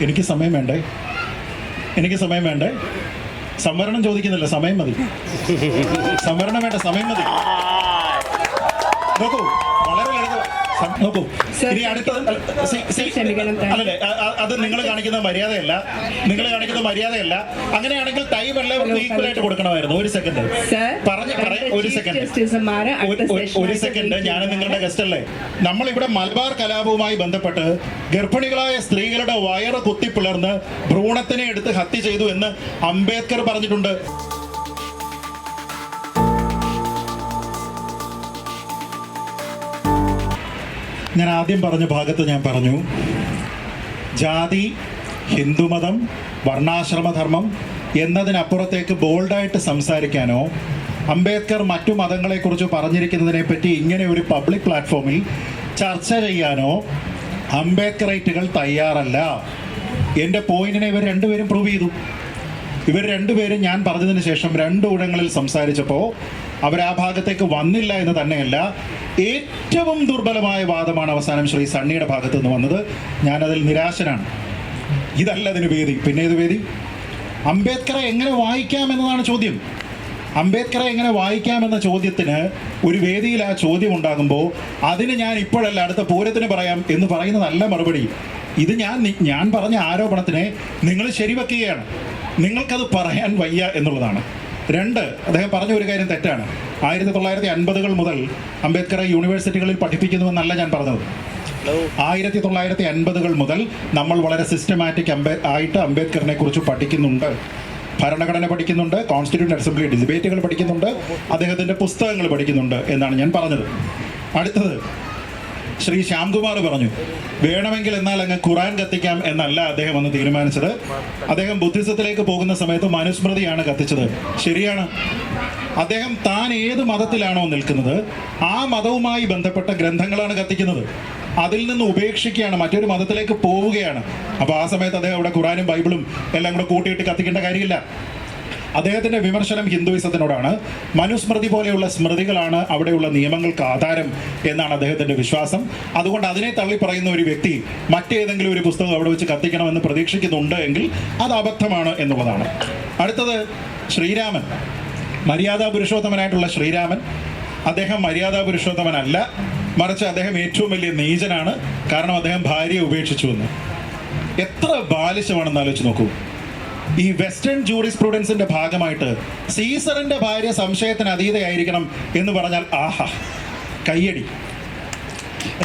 എനിക്ക് സമയം വേണ്ടേ? എനിക്ക് സമയം വേണ്ടേ? സംവരണം ചോദിക്കുന്നില്ല സമയം മതി. സംവരണം വേണ്ട സമയം മതി. നോക്കൂ വളരെ ലളിതം സം- നോക്കൂ. ഇനി അടുത്തത്. അല്ലല്ലേ അത് നിങ്ങൾ കാണിക്കുന്ന മര്യാദയല്ല. നിങ്ങൾ കാണിക്കുന്ന മര്യാദയല്ല. അങ്ങനെയാണെങ്കിൽ ടൈം എല്ലാവർക്കും ഈക്വൽ ആയിട്ട് കൊടുക്കണമായിരുന്നു. ഒരു സെക്കൻഡ് പറഞ്ഞു ഒരു സെക്കൻഡ് ഒരു- സെക്കൻഡ് ഞാൻ നിങ്ങളുടെ ഗസ്റ്റ് അല്ലേ? നമ്മൾ ഇവിടെ മലബാർ കലാപവുമായി ബന്ധപ്പെട്ട് ഗർഭിണികളായ സ്ത്രീകളുടെ വയറ് കുത്തിപ്പിളർന്ന് ഭ്രൂണത്തിനെ എടുത്ത് ഹത്യ ചെയ്തു എന്ന് അംബേദ്കർ പറഞ്ഞിട്ടുണ്ട്. ഞാൻ ആദ്യം പറഞ്ഞ ഭാഗത്ത് ഞാൻ പറഞ്ഞു. ജാതി ഹിന്ദുമതം വർണാശ്രമധർമ്മം എന്നതിനപ്പുറത്തേക്ക് ബോൾഡായിട്ട് സംസാരിക്കാനോ അംബേദ്കർ മറ്റു മതങ്ങളെക്കുറിച്ച് പറഞ്ഞിരിക്കുന്നതിനെ പറ്റി ഇങ്ങനെ ഒരു പബ്ലിക് പ്ലാറ്റ്ഫോമിൽ ചർച്ച ചെയ്യാനോ അംബേദ്കറൈറ്റുകൾ തയ്യാറല്ല. എന്റെ പോയിന്റിനെ ഇവർ രണ്ടുപേരും പ്രൂവ് ചെയ്തു. ഇവർ രണ്ടുപേരും ഞാൻ പറഞ്ഞതിന് ശേഷം രണ്ടു ഊഴങ്ങളിൽ സംസാരിച്ചപ്പോൾ അവർ ആ ഭാഗത്തേക്ക് വന്നില്ല എന്ന് തന്നെയല്ല ഏറ്റവും ദുർബലമായ വാദമാണ് അവസാനം ശ്രീ സണ്ണിയുടെ ഭാഗത്തു നിന്ന് വന്നത്. ഞാനതിൽ നിരാശനാണ്. ഇതല്ല അതിന് വേദി. പിന്നെ ഇത് വേദി? അംബേദ്കറെ എങ്ങനെ വായിക്കാം എന്നതാണ് ചോദ്യം. അംബേദ്കറെ എങ്ങനെ വായിക്കാമെന്ന ചോദ്യത്തിന് ഒരു വേദിയിൽ ആ ചോദ്യം ഉണ്ടാകുമ്പോൾ അതിന് ഞാൻ ഇപ്പോഴല്ല അടുത്ത പൂരത്തിന് പറയാം എന്ന് പറയുന്നതല്ല മറുപടി. ഇത് ഞാൻ ഞാൻ പറഞ്ഞ ആരോപണത്തിനെ നിങ്ങൾ ശരിവെക്കുകയാണ്. നിങ്ങൾക്കത് പറയാൻ വയ്യ എന്നുള്ളതാണ്. രണ്ട് അദ്ദേഹം പറഞ്ഞ ഒരു കാര്യം തെറ്റാണ്. ആയിരത്തി തൊള്ളായിരത്തി അൻപതുകൾ മുതൽ അംബേദ്കറെ യൂണിവേഴ്സിറ്റികളിൽ പഠിപ്പിക്കുന്നുവെന്നല്ല ഞാൻ പറഞ്ഞത്. ആയിരത്തി തൊള്ളായിരത്തി അൻപതുകൾ മുതൽ നമ്മൾ വളരെ സിസ്റ്റമാറ്റിക് അംബേ ആയിട്ട് അംബേദ്കറിനെ കുറിച്ച് പഠിക്കുന്നുണ്ട്. ഭരണഘടന പഠിക്കുന്നുണ്ട് കോൺസ്റ്റിറ്റ്യൂന്റ് അസംബ്ലി ഡിബേറ്റുകൾ പഠിക്കുന്നുണ്ട് അദ്ദേഹത്തിന്റെ പുസ്തകങ്ങൾ പഠിക്കുന്നുണ്ട് എന്നാണ് ഞാൻ പറഞ്ഞത്. അടുത്തത് ശ്രീ ശ്യാംകുമാർ പറഞ്ഞു വേണമെങ്കിൽ എന്നാൽ അങ്ങ് ഖുറാൻ കത്തിക്കാം എന്നല്ല അദ്ദേഹം അന്ന് തീരുമാനിച്ചത്. അദ്ദേഹം ബുദ്ധിസത്തിലേക്ക് പോകുന്ന സമയത്ത് മനുസ്മൃതിയാണ് കത്തിച്ചത്. ശരിയാണ്. അദ്ദേഹം താൻ ഏത് മതത്തിലാണോ നിൽക്കുന്നത് ആ മതവുമായി ബന്ധപ്പെട്ട ഗ്രന്ഥങ്ങളാണ് കത്തിക്കുന്നത്. അതിൽ നിന്ന് ഉപേക്ഷിക്കുകയാണ് മറ്റൊരു മതത്തിലേക്ക് പോവുകയാണ്. അപ്പോൾ ആ സമയത്ത് അദ്ദേഹം അവിടെ ഖുറാനും ബൈബിളും എല്ലാം കൂടെ കൂട്ടിയിട്ട് കത്തിക്കേണ്ട കാര്യമില്ല. അദ്ദേഹത്തിന്റെ വിമർശനം ഹിന്ദുയിസത്തിനോടാണ്. മനുസ്മൃതി പോലെയുള്ള സ്മൃതികളാണ് അവിടെയുള്ള നിയമങ്ങൾക്ക് ആധാരം എന്നാണ് അദ്ദേഹത്തിന്റെ വിശ്വാസം. അതുകൊണ്ട് അതിനെ തള്ളി പറയുന്ന ഒരു വ്യക്തി മറ്റേതെങ്കിലും ഒരു പുസ്തകം അവിടെ വെച്ച് കത്തിക്കണമെന്ന് പ്രതീക്ഷിക്കുന്നുണ്ട് എങ്കിൽ അത് അബദ്ധമാണ് എന്നുള്ളതാണ്. അടുത്തത് ശ്രീരാമൻ. മര്യാദാ പുരുഷോത്തമനായിട്ടുള്ള ശ്രീരാമൻ. അദ്ദേഹം മര്യാദാ പുരുഷോത്തമനല്ല. മറിച്ച് അദ്ദേഹം ഏറ്റവും വലിയ നീചനാണ്. കാരണം അദ്ദേഹം ഭാര്യയെ ഉപേക്ഷിച്ചു എന്ന്. എത്ര ബാലിശമാണെന്ന് ആലോചിച്ച് നോക്കൂ. ഈ വെസ്റ്റേൺ ജൂറിസ് പ്രൂഡൻസിന്റെ ഭാഗമായിട്ട് സീസറിന്റെ ഭാര്യ സംശയത്തിന് അതീതയായിരിക്കണം എന്ന് പറഞ്ഞാൽ ആഹാ കയ്യടി.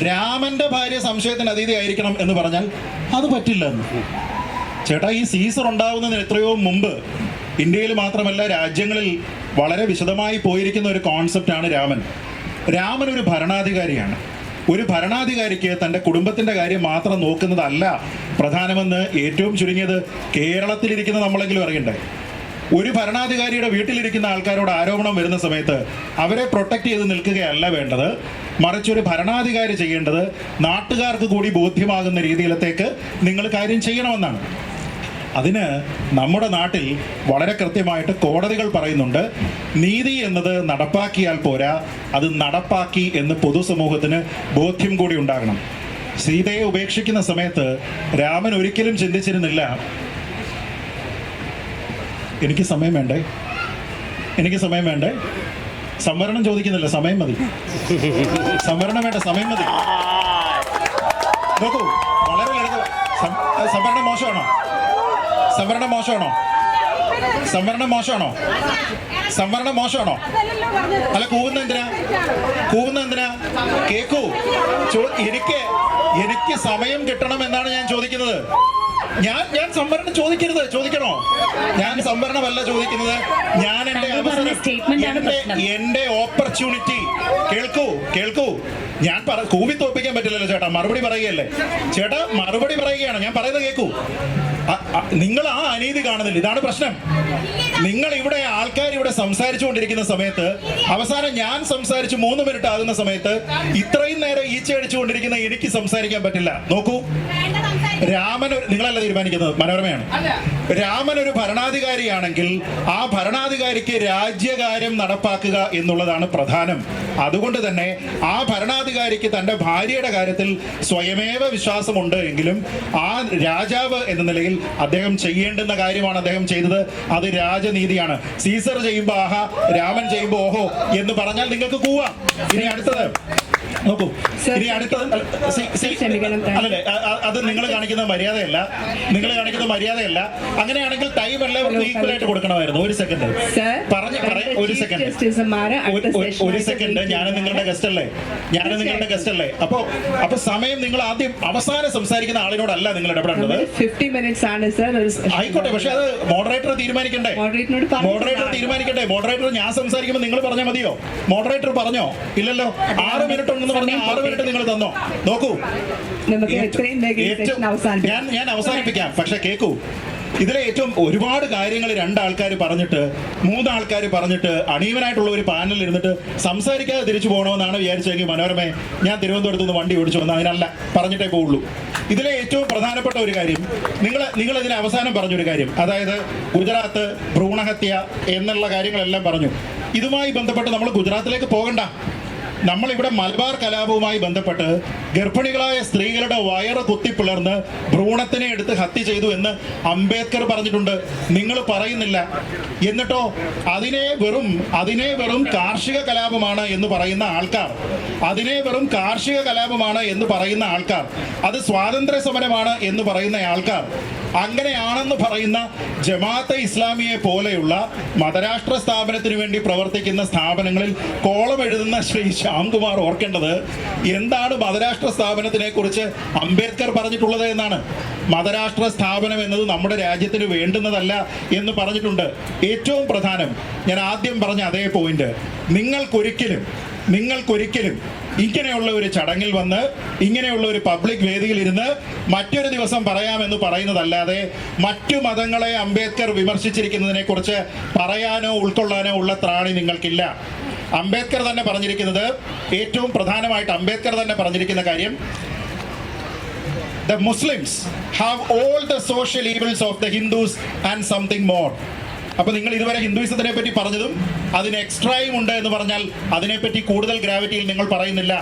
രാമന്റെ ഭാര്യ സംശയത്തിന് അതീതയായിരിക്കണം എന്ന് പറഞ്ഞാൽ അത് പറ്റില്ല ചേട്ടാ ഈ സീസർ ഉണ്ടാവുന്നതിന് എത്രയോ മുമ്പ് ഇന്ത്യയിൽ മാത്രമല്ല രാജ്യങ്ങളിൽ വളരെ വിശദമായി പോയിരിക്കുന്ന ഒരു കോൺസെപ്റ്റാണ് രാമൻ. രാമൻ ഒരു ഭരണാധികാരിയാണ്. ഒരു ഭരണാധികാരിക്ക് തന്റെ കുടുംബത്തിന്റെ കാര്യം മാത്രം നോക്കുന്നതല്ല പ്രധാനമെന്ന് ഏറ്റവും ചുരുങ്ങിയത് കേരളത്തിലിരിക്കുന്ന നമ്മളെങ്കിലും അറിയണ്ടേ? ഒരു ഭരണാധികാരിയുടെ വീട്ടിലിരിക്കുന്ന ആൾക്കാരോട് ആരോപണം വരുന്ന സമയത്ത് അവരെ പ്രൊട്ടക്ട് ചെയ്ത് നിൽക്കുകയല്ല വേണ്ടത്. മറിച്ച് ഒരു ഭരണാധികാരി ചെയ്യേണ്ടത് നാട്ടുകാർക്ക് കൂടി ബോധ്യമാകുന്ന രീതിയിലത്തേക്ക് നിങ്ങൾ കാര്യം ചെയ്യണമെന്നാണ്. അതിന് നമ്മുടെ നാട്ടിൽ വളരെ കൃത്യമായിട്ട് കോടതികൾ പറയുന്നുണ്ട് നീതി എന്നത് നടപ്പാക്കിയാൽ പോരാ അത് നടപ്പാക്കി എന്ന് പൊതുസമൂഹത്തിന് ബോധ്യം കൂടി ഉണ്ടാകണം. സീതയെ ഉപേക്ഷിക്കുന്ന സമയത്ത് രാമൻ ഒരിക്കലും ചിന്തിച്ചിരുന്നില്ല എനിക്ക് സമയം വേണ്ടേ? എനിക്ക് സമയം വേണ്ടേ? സംവരണം ചോദിക്കുന്നില്ല സമയം മതി. സംവരണം വേണ്ട സമയം മതി. നോക്കൂ വളരെ സംവരണം മോശമാണോ? സംവരണം മോശമാണോ? സംവരണം മോശമാണോ? സംവരണം മോശമാണോ? അല്ല കൂവുന്ന എന്തിനാ? കൂവുന്ന എന്തിനാ? കേക്കൂ. എനിക്ക് എനിക്ക് സമയം കിട്ടണം എന്നാണ് ഞാൻ ചോദിക്കുന്നത്. ഞാൻ ഞാൻ സംവരണം ചോദിക്കരുത്. ചോദിക്കണോ? ഞാൻ സംവരണമല്ല ചോദിക്കുന്നത്. ഞാൻ എന്റെ അവസരം എന്റെ ഓപ്പർച്യൂണിറ്റി കേൾക്കൂ കേൾക്കൂ. ഞാൻ പറ കൂവി തോപ്പിക്കാൻ പറ്റില്ലല്ലോ ചേട്ടാ. മറുപടി പറയുകയല്ലേ? ചേട്ടാ മറുപടി പറയുകയാണ്. ഞാൻ പറയുന്നത് കേൾക്കൂ നിങ്ങൾ ആ അനീതി കാണുന്നില്ല. ഇതാണ് പ്രശ്നം. നിങ്ങൾ ഇവിടെ ആൾക്കാർ ഇവിടെ സംസാരിച്ചുകൊണ്ടിരിക്കുന്ന സമയത്ത് അവസാനം ഞാൻ സംസാരിച്ച് മൂന്ന് മിനിറ്റ് ആകുന്ന സമയത്ത് ഇത്രയും നേരം ഈച്ച അടിച്ചുകൊണ്ടിരിക്കുന്ന എനിക്ക് സംസാരിക്കാൻ പറ്റില്ല. നോക്കൂ. രാമൻ നിങ്ങളല്ല തീരുമാനിക്കുന്നത് മനോരമയാണ്. രാമൻ ഒരു ഭരണാധികാരിയാണെങ്കിൽ ആ ഭരണാധികാരിക്ക് രാജ്യകാര്യം നടപ്പാക്കുക എന്നുള്ളതാണ് പ്രധാനം. അതുകൊണ്ട് തന്നെ ആ ഭരണാധികാരിക്ക് തന്റെ ഭാര്യയുടെ കാര്യത്തിൽ സ്വയമേവ വിശ്വാസമുണ്ട് എങ്കിലും ആ രാജാവ് എന്ന നിലയിൽ അദ്ദേഹം ചെയ്യേണ്ടുന്ന കാര്യമാണ് അദ്ദേഹം ചെയ്തത്. അത് രാജനീതിയാണ്. സീസർ ചെയ്യുമ്പോൾ ആഹാ രാമൻ ചെയ്യുമ്പോൾ ഓഹോ എന്ന് പറഞ്ഞാൽ നിങ്ങൾക്ക് കൂവാം. ഇനി അടുത്തത്. നോക്കൂ. ഇനി അടുത്തത് അല്ല, അത് നിങ്ങൾ കാണിക്കുന്ന മര്യാദയല്ല. നിങ്ങൾ കാണിക്കുന്ന മര്യാദയല്ല. അങ്ങനെയാണെങ്കിൽ ടൈം എല്ലാവർക്കും ഈക്വൽ ആയിട്ട് കൊടുക്കണമായിരുന്നു. ഒരു സെക്കൻഡ്. Sir, പറഞ്ഞു പറയാം ഒരു സെക്കൻഡ്. ഒരു സെക്കൻഡ്. ഞാൻ നിങ്ങളുടെ ഗസ്റ്റ് അല്ലേ? ഞാൻ നിങ്ങളുടെ ഗസ്റ്റ് അല്ലേ? അപ്പൊ അപ്പൊ സമയം നിങ്ങൾ ആദ്യം അവസാനം സംസാരിക്കുന്ന ആളിനോടല്ല നിങ്ങൾ ഇടപെടേണ്ടത്. ഫിഫ്റ്റി 50 മിനിറ്റ്സ് ആണ് സർ ആയിക്കോട്ടെ പക്ഷെ അത് മോഡറേറ്റർ തീരുമാനിക്കണ്ടേ? മോഡറേറ്റർ തീരുമാനിക്കട്ടെ മോഡറേറ്റർ ഞാൻ സംസാരിക്കുമ്പോൾ നിങ്ങൾ പറഞ്ഞാൽ മതിയോ? മോഡറേറ്റർ പറഞ്ഞോ? ഇല്ലല്ലോ? ആറ് മിനിറ്റ് ആറ് മിനിറ്റ് നിങ്ങൾ തന്നോ? നോക്കൂ. ഞാൻ ഞാൻ അവസാനിപ്പിക്കാം. പക്ഷെ കേക്കൂ. ഇതിലെ ഏറ്റവും ഒരുപാട് കാര്യങ്ങൾ രണ്ടാൾക്കാർ പറഞ്ഞിട്ട് മൂന്നാൾക്കാർ പറഞ്ഞിട്ട് അണീവനായിട്ടുള്ള ഒരു പാനലിൽ ഇരുന്നിട്ട് സംസാരിക്കാതെ തിരിച്ചു പോകണമെന്നാണ് വിചാരിച്ചെങ്കിൽ മനോരമയെ ഞാൻ തിരുവനന്തപുരത്ത് നിന്ന് വണ്ടി ഓടിച്ചു വന്ന് അതിനല്ല പറഞ്ഞിട്ടേ പോവുള്ളൂ. ഇതിലെ ഏറ്റവും പ്രധാനപ്പെട്ട ഒരു കാര്യം നിങ്ങൾ നിങ്ങൾ ഇതിന് അവസാനം പറഞ്ഞൊരു കാര്യം. അതായത് ഗുജറാത്ത് ഭ്രൂണഹത്യ എന്നുള്ള കാര്യങ്ങളെല്ലാം പറഞ്ഞു. ഇതുമായി ബന്ധപ്പെട്ട് നമ്മൾ ഗുജറാത്തിലേക്ക് പോകണ്ട. നമ്മളിവിടെ മലബാർ കലാപവുമായി ബന്ധപ്പെട്ട് ഗർഭിണികളായ സ്ത്രീകളുടെ വയറ് കുത്തിപ്പിളർന്ന് ഭ്രൂണത്തിനെ എടുത്ത് ഹത്യ ചെയ്തു എന്ന് അംബേദ്കർ പറഞ്ഞിട്ടുണ്ട്. നിങ്ങൾ പറയുന്നില്ല. എന്നിട്ടോ അതിനെ വെറും അതിനെ വെറും കാർഷിക കലാപമാണ് എന്ന് പറയുന്ന ആൾക്കാർ. അതിനെ വെറും കാർഷിക കലാപമാണ് എന്ന് പറയുന്ന ആൾക്കാർ. അത് സ്വാതന്ത്ര്യ സമരമാണ് എന്ന് പറയുന്ന ആൾക്കാർ. അങ്ങനെയാണെന്ന് പറയുന്ന ജമാഅത്തെ ഇസ്ലാമിയെ പോലെയുള്ള മതരാഷ്ട്ര സ്ഥാപനത്തിന് വേണ്ടി പ്രവർത്തിക്കുന്ന സ്ഥാപനങ്ങളിൽ കോളം എഴുതുന്ന ശ്രീ ശ്യാംകുമാർ ഓർക്കേണ്ടത് എന്താണ് മതരാഷ്ട്ര സ്ഥാപനത്തിനെ കുറിച്ച് അംബേദ്കർ പറഞ്ഞിട്ടുള്ളത് എന്നാണ്. മതരാഷ്ട്ര സ്ഥാപനം എന്നത് നമ്മുടെ രാജ്യത്തിന് വേണ്ടുന്നതല്ല എന്ന് പറഞ്ഞിട്ടുണ്ട്. ഏറ്റവും പ്രധാനം ഞാൻ ആദ്യം പറഞ്ഞ അതേ പോയിന്റ് നിങ്ങൾക്കൊരിക്കലും നിങ്ങൾക്കൊരിക്കലും ഇങ്ങനെയുള്ള ഒരു ചടങ്ങിൽ വന്ന് ഇങ്ങനെയുള്ള ഒരു പബ്ലിക് വേദിയിൽ ഇരുന്ന് മറ്റൊരു ദിവസം പറയാമെന്ന് പറയുന്നതല്ലാതെ മറ്റു മതങ്ങളെ അംബേദ്കർ വിമർശിച്ചിരിക്കുന്നതിനെ കുറിച്ച് പറയാനോ ഉൾക്കൊള്ളാനോ ഉള്ള ത്രാണി നിങ്ങൾക്കില്ല അംബേദ്കർ തന്നെ പറഞ്ഞിരിക്കുന്നത് ഏറ്റവും പ്രധാനമായിട്ട് അംബേദ്കർ തന്നെ പറഞ്ഞിരിക്കുന്ന കാര്യം the Muslims have all the social evils of the Hindus and something more. അപ്പൊ നിങ്ങൾ ഇതുവരെ ഹിന്ദുയിസത്തിനെ പറ്റി പറഞ്ഞതും അതിന് എക്സ്ട്രായും ഉണ്ട് എന്ന് പറഞ്ഞാൽ അതിനെപ്പറ്റി കൂടുതൽ ഗ്രാവിറ്റിയിൽ നിങ്ങൾ പറയുന്നില്ല.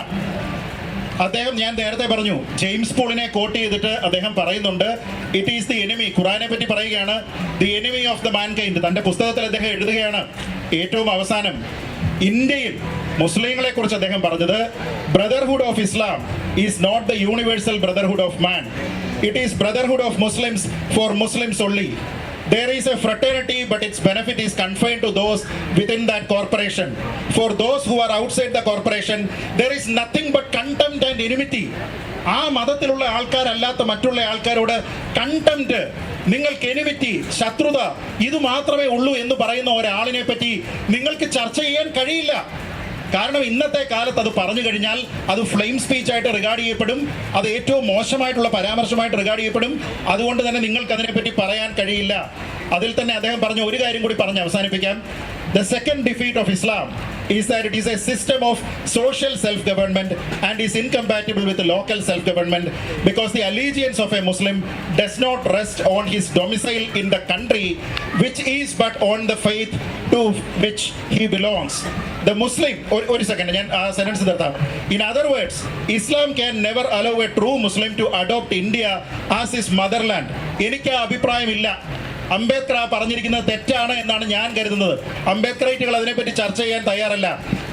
അദ്ദേഹം ഞാൻ നേരത്തെ പറഞ്ഞു ജെയിംസ് പോളിനെ കോട്ട് ചെയ്തിട്ട് അദ്ദേഹം പറയുന്നുണ്ട് ഇറ്റ് ഈസ് ദി എനിമി ഖുറാനെ പറ്റി പറയുകയാണ് the enemy of the mankind തന്റെ പുസ്തകത്തിൽ അദ്ദേഹം എഴുതുകയാണ് ഏറ്റവും അവസാനം ഇന്ത്യയിൽ മുസ്ലിങ്ങളെ കുറിച്ച് അദ്ദേഹം പറഞ്ഞത് brotherhood of Islam is not the universal brotherhood of man it is brotherhood of Muslims for Muslims only. There is a fraternity but its benefit is confined to those within that corporation for those who are outside the corporation there is nothing but contempt and enmity ആ മതത്തിലുള്ള ആൾക്കാരല്ലാത്ത മറ്റുള്ള ആൾക്കാരോട് contempt നിങ്ങൾക്ക് enmity ശത്രുത ഇത് മാത്രമേ ഉള്ളൂ എന്ന് പറയുന്ന ഒരാളിനെ പറ്റി നിങ്ങൾക്ക് ചർച്ച ചെയ്യാൻ കഴിയില്ല കാരണം ഇന്നത്തെ കാലത്ത് അത് പറഞ്ഞു കഴിഞ്ഞാൽ അത് ഫ്ലെയിം സ്പീച്ച് ആയിട്ട് റിഗാർഡ് ചെയ്യപ്പെടും. അത് ഏറ്റവും മോശമായിട്ടുള്ള പരാമർശമായിട്ട് റിഗാർഡ് ചെയ്യപ്പെടും. അതുകൊണ്ട് തന്നെ നിങ്ങൾക്ക് അതിനെപ്പറ്റി പറയാൻ കഴിയില്ല. അതിൽ തന്നെ അദ്ദേഹം പറഞ്ഞ ഒരു കാര്യം കൂടി പറഞ്ഞ് അവസാനിപ്പിക്കാം the second defeat of Islam is that it is a system of social self-government and is incompatible with local self-government because the allegiance of a Muslim does not rest on his domicile in the country which is but on the faith to which he belongs. The Muslim, ഒരു- ഒരു second ഞാൻ ആ sentence in other words Islam can never allow a true Muslim to adopt India as his motherland എനിക്ക് അഭിപ്രായമില്ല അംബേദ്കർ ആ പറഞ്ഞിരിക്കുന്നത് തെറ്റാണ് എന്നാണ് ഞാൻ കരുതുന്നത്. അംബേദ്കറൈറ്റുകൾ അതിനെപ്പറ്റി ചർച്ച ചെയ്യാൻ തയ്യാറല്ല.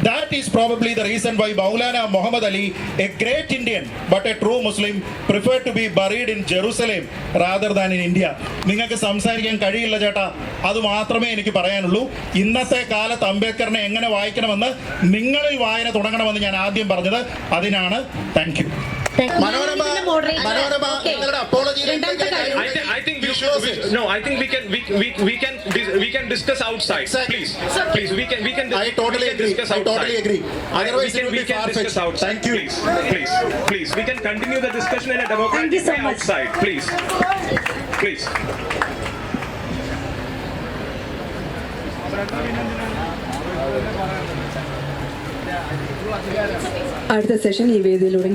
That is probably the reason why Maulana Muhammad Ali a great Indian but a true Muslim prefer to be buried in Jerusalem rather than in India നിങ്ങൾക്ക് സംസാരിക്കാൻ കഴിയില്ല ചേട്ടാ. അത് മാത്രമേ എനിക്ക് പറയാനുള്ളൂ. ഇന്നത്തെ കാലത്ത് അംബേദ്കറിനെ എങ്ങനെ വായിക്കണമെന്ന് നിങ്ങളിൽ വായന തുടങ്ങണമെന്ന് ഞാൻ ആദ്യം പറഞ്ഞത് അതിനാണ്. Thank യു മനോരമ മനോരമ നിങ്ങളുടെ apology I, th- I think we should. We, no, I think we can. We, we, we can. dis- We can discuss outside. Exactly. Please, please. We can. We can. I totally we can agree. Discuss I outside. totally agree. I- Otherwise we it can. will We be can far-fetched. discuss outside. Thank you. Please, please, please. We can continue the discussion in a Thank you democratic so way much. outside. Please, please. അടുത്ത session ഈ വേദിയിലൂടെ